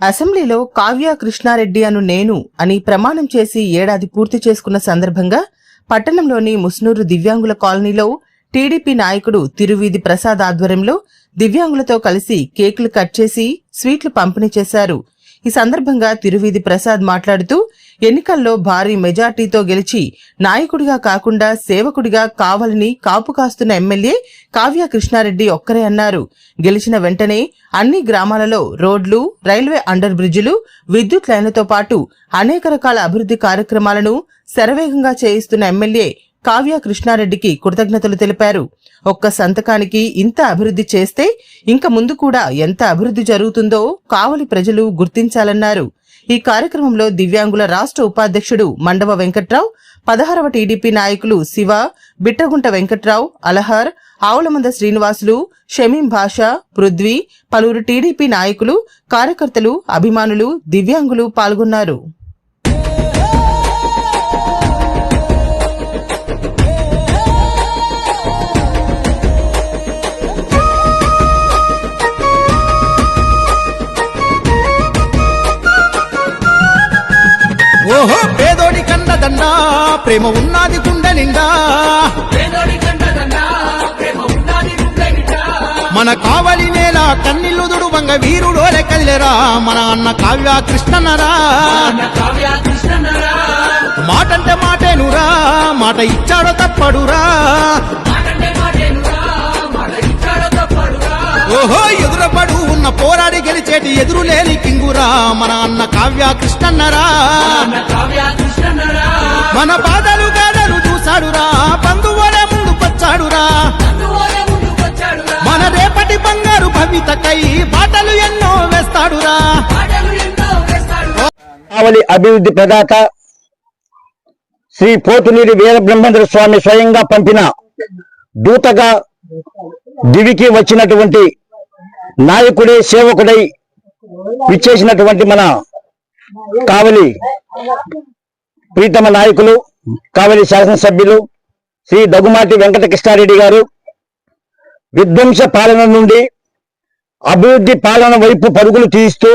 అసెంబ్లీలో కావ్య కృష్ణారెడ్డి అను నేను అని ప్రమాణం చేసి ఏడాది పూర్తి చేసుకున్న సందర్భంగా పట్టణంలోని ముస్నూరు దివ్యాంగుల కాలనీలో టీడీపీ నాయకుడు తిరువీధి ప్రసాద్ ఆధ్వర్యంలో దివ్యాంగులతో కలిసి కేకులు కట్ చేసి స్వీట్లు పంపిణీ చేశారు. ఈ సందర్భంగా తిరువీధి ప్రసాద్ మాట్లాడుతూ ఎన్నికల్లో భారీ మెజార్టీతో గెలిచి నాయకుడిగా కాకుండా సేవకుడిగా కావాలని కాపు కాస్తున్న ఎమ్మెల్యే కావ్య కృష్ణారెడ్డి ఒక్కరే అన్నారు. గెలిచిన వెంటనే అన్ని గ్రామాలలో రోడ్లు రైల్వే అండర్ బ్రిడ్జిలు విద్యుత్ లైన్లతో పాటు అనేక రకాల అభివృద్ధి కార్యక్రమాలను శరవేగంగా చేయిస్తున్న ఎమ్మెల్యే కావ్య కృష్ణారెడ్డికి కృతజ్ఞతలు తెలిపారు. ఒక్క సంతకానికి ఇంత అభివృద్ధి చేస్తే ఇంక ముందు కూడా ఎంత అభివృద్ధి జరుగుతుందో కావలి ప్రజలు గుర్తించాలన్నారు. ఈ కార్యక్రమంలో దివ్యాంగుల రాష్ట్ర ఉపాధ్యక్షుడు మండవ వెంకట్రావు పదహారవ టీడీపీ నాయకులు శివ బిట్టగుంట వెంకట్రావు అలహార్ ఆవులమంద శ్రీనివాసులు షమీం భాషా పృథ్వీ పలువురు టీడీపీ నాయకులు కార్యకర్తలు అభిమానులు దివ్యాంగులు పాల్గొన్నారు. ప్రేమ ఉన్నది గుండె నిండా మన కావలి నేల కన్నీళ్ళు దుడువంగ వీరుడోలే కదిలేరా. మన అన్న కావ్య కృష్ణనరా మాటంటే మాటేనురా మాట ఇచ్చాడో తప్పడురా. ఓహో ఎదురపడు ఉన్న పోరాడి గెలిచేటి ఎదురులేని కింగురా మన అన్న కావ్య కృష్ణన్నరా. మన బాధలు గాడలు చూశాడురా బంధువులే ముందు వచ్చాడురా. మన రేపటి బంగారు భవితకై బాటలు ఎన్నో వేస్తాడురా. కావలి అభివృద్ధి ప్రదాత శ్రీ పోతునీరి వీరబ్రహ్మేంద్ర స్వామి స్వయంగా పంపిన దూతగా దివికి వచ్చినటువంటి నాయకుడే సేవకుడై విచ్చేసినటువంటి మన కావలి ప్రీతమ నాయకులు కావలి శాసనసభ్యులు శ్రీ దగ్గుమాటి వెంకట కృష్ణారెడ్డి గారు. విధ్వంస పాలన నుండి అభివృద్ధి పాలన వైపు పరుగులు తీస్తూ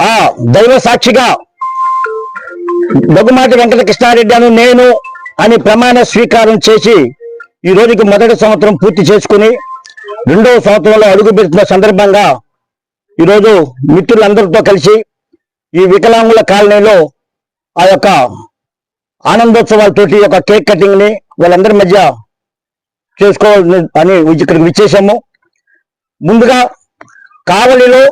ఆ దైవ సాక్షిగా దగ్గుమాటి వెంకట కృష్ణారెడ్డి అను నేను అని ప్రమాణ స్వీకారం చేసి ఈ రోజుకి మొదటి సంవత్సరం పూర్తి చేసుకుని రెండవ సంవత్సరంలో అడుగు పెడుతున్న సందర్భంగా ఈరోజు మిత్రులందరితో కలిసి ఈ వికలాంగుల కాలనీలో ఆ యొక్క ఆనందోత్సవాలతోటి యొక్క కేక్ కటింగ్ని వాళ్ళందరి మధ్య చేసుకోవాలని అని ఇక్కడికి విచ్చేసాము ముందుగా కావలిలో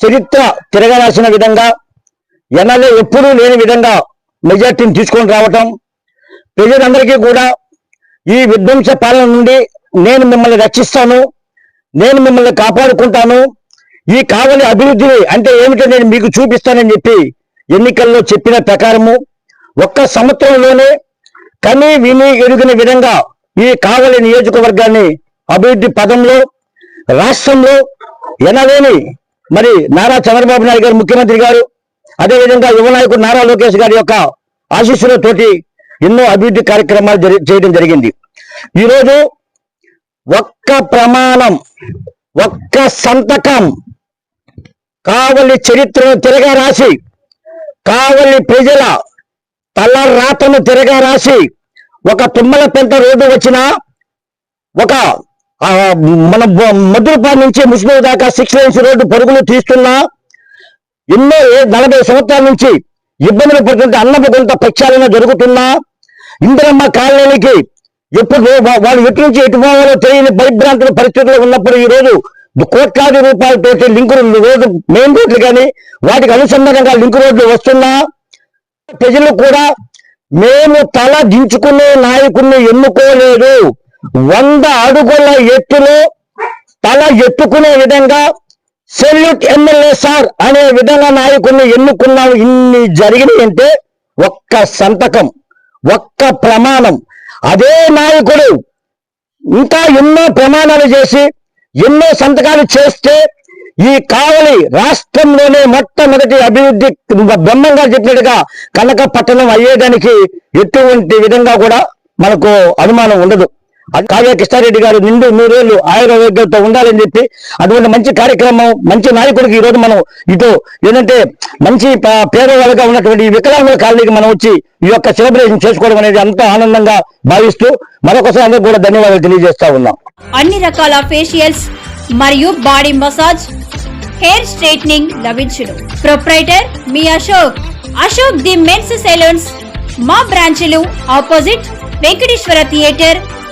చరిత్ర తిరగరాసిన విధంగా ఎన్నలే ఎప్పుడూ లేని విధంగా మెజార్టీని తీసుకొని రావటం ప్రజలందరికీ కూడా ఈ విధ్వంస పాలన నుండి నేను మిమ్మల్ని రక్షిస్తాను నేను మిమ్మల్ని కాపాడుకుంటాను. ఈ కావలి అభివృద్ధిని అంటే ఏమిటో నేను మీకు చూపిస్తానని చెప్పి ఎన్నికల్లో చెప్పిన ప్రకారము ఒక్క సంవత్సరంలోనే కని విని ఎరుగిన విధంగా ఈ కావలి నియోజకవర్గాన్ని అభివృద్ధి పదంలో రాష్ట్రంలో ఎనలేని మరి నారా చంద్రబాబు నాయుడు గారు ముఖ్యమంత్రి గారు అదేవిధంగా యువ నాయకుడు నారా లోకేష్ గారి యొక్క ఆశీస్సులతోటి ఎన్నో అభివృద్ధి కార్యక్రమాలు జరి- చేయడం జరిగింది. ఈరోజు ఒక్క ప్రమాణం ఒక్క సంతకం కావలి చరిత్రను తిరగా రాసి కావలి ప్రజల తల రాతను తిరగా రాసి ఒక తుమ్మల పెంట రోడ్డు వచ్చిన ఒక మన మధురపాడు నుంచి ముస్లిం దాకా సిక్స్ లైన్స్ రోడ్డు పరుగులు తీస్తున్నా ఎన్నో ఏ- నలభై సంవత్సరాల నుంచి ఇబ్బందులు పడుతుంటే అన్నపు కొంత ప్రక్షాళన జరుగుతున్నా ఇందిరమ్మ కాలనీకి ఎప్పుడు వాళ్ళు ఎటు నుంచి ఎటు పోవాలో తెలియని పరిభ్రాంతుల పరిస్థితుల్లో ఉన్నప్పుడు ఈ రోజు కోట్లాది రూపాయలతో రోడ్లు రోజు మెయిన్ రోడ్లు కానీ వాటికి అనుసంధానంగా లింక్ రోడ్లు వస్తున్నా ప్రజలు కూడా మేము తల దించుకునే నాయకుడిని ఎన్నుకోలేదు. వంద అడుగుల ఎత్తులో తల ఎత్తుకునే విధంగా సెల్యూట్ ఎమ్మెల్యే సార్ అనే విధంగా నాయకుడిని ఎన్నుకున్నాం. ఇన్ని జరిగినాయి అంటే ఒక్క సంతకం. ఒక్క ప్రమాణం. అదే నాయకుడు ఇంకా ఎన్నో ప్రమాణాలు చేసి ఎన్నో సంతకాలు చేస్తే ఈ కావలి రాష్ట్రంలోనే మొట్టమొదటి అభివృద్ధి బ్రహ్మంగా చెప్పినట్టుగా కనక పట్టణం అయ్యేదానికి ఎటువంటి విధంగా కూడా మనకు అనుమానం ఉండదు. కావ్య కృష్ణారెడ్డి గారు నిండు నూరేళ్ళు ఆయుర్వేదంతో ఉండాలని చెప్పి అటువంటి మంచి కార్యక్రమం మంచి నాయకుడికి ఈ రోజు మనం ఇటు ఏంటంటే మంచి ప- పేదవాళ్ళగా ఉన్నటువంటి వికలాంగుల కాలనీకి మనం వచ్చి ఈ యొక్క సెలబ్రేషన్ చేసుకోవడం అనేది అంత ఆనందంగా భావిస్తూ మరొకసారి అందరూ కూడా ధన్యవాదాలు తెలియజేస్తా ఉన్నాం. అన్ని రకాల ఫేషియల్స్ మరియు బాడీ మసాజ్ హెయిర్ స్ట్రైట్నింగ్ లభించును. Proprietor me Ashok. Ashok the men's salons మా బ్రాంచ్లు opposite Venkateswara theatre